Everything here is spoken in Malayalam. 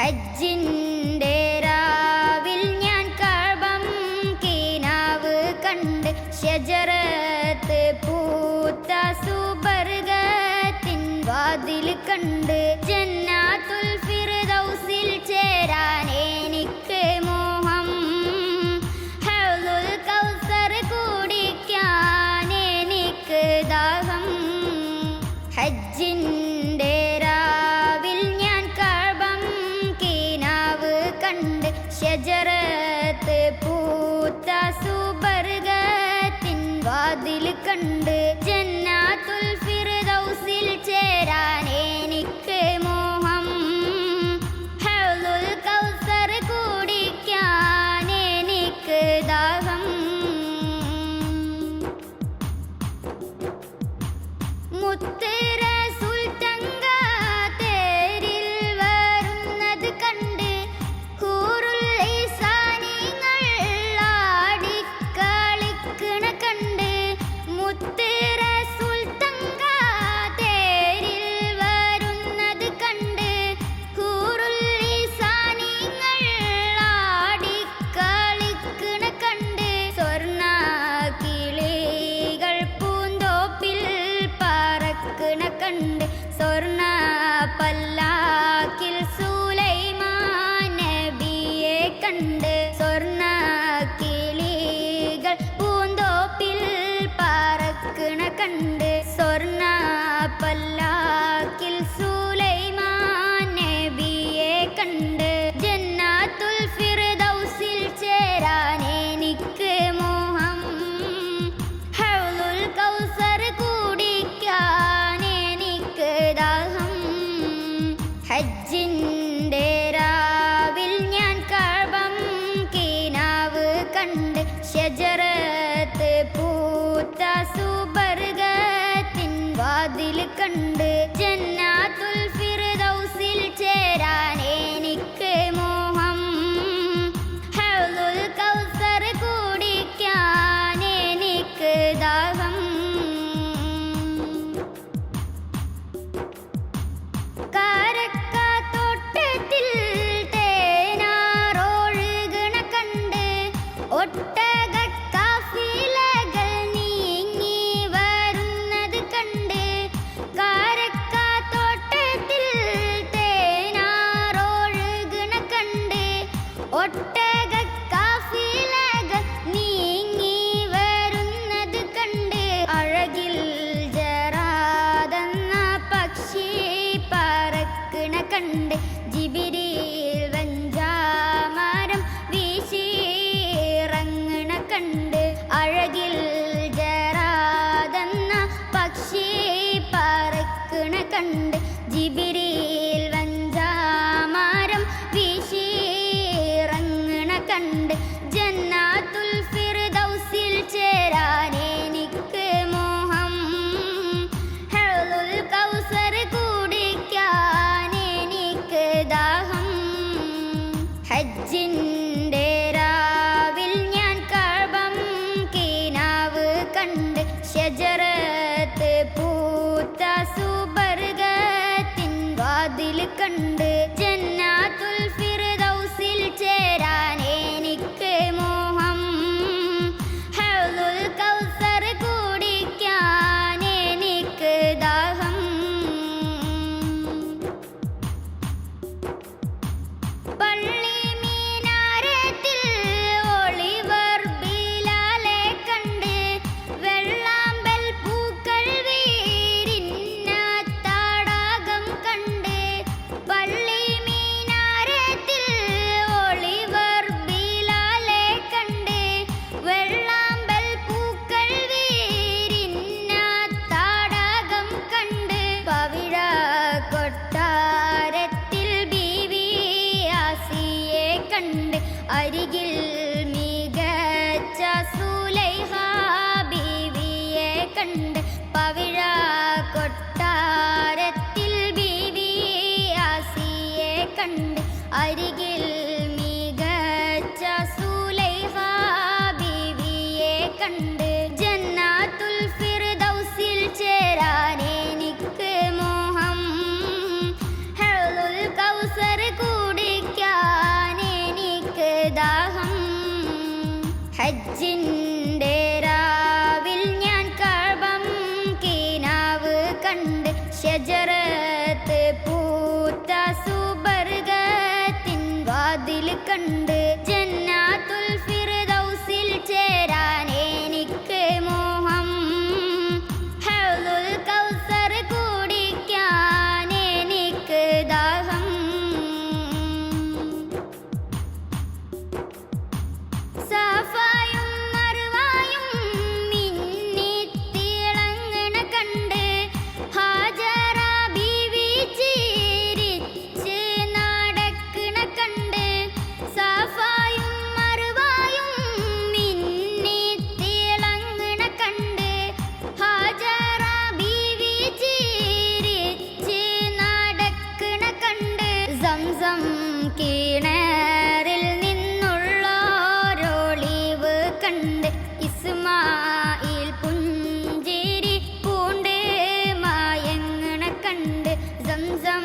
ഹജ്ജിന്റെ രാവിൽ ഞാൻ കഴബം കീനാവ് കണ്ട് ശജറത്ത് പൂത്ത സുബർഗത്തിൻ വാതിൽ കണ്ട് तेरे വല്ല അതിൽ കണ്ട ഹജ്ജിന്റെ രാവിൽ ഞാൻ കഴബം കീനാവ് കണ്ട് ഷജറത്ത് പൂത്ത സുബർഗത്തിൻ വാതിൽ കണ്ട് ജന്നാത്തുൽ കണ്ട് കിണറിൽ നിന്നുള്ളോരൊളിവ് കണ്ട് ഇസ്മായിൽ പുഞ്ചിരി പൂണ്ട് മായങ്ങണ കണ്ട് സംസം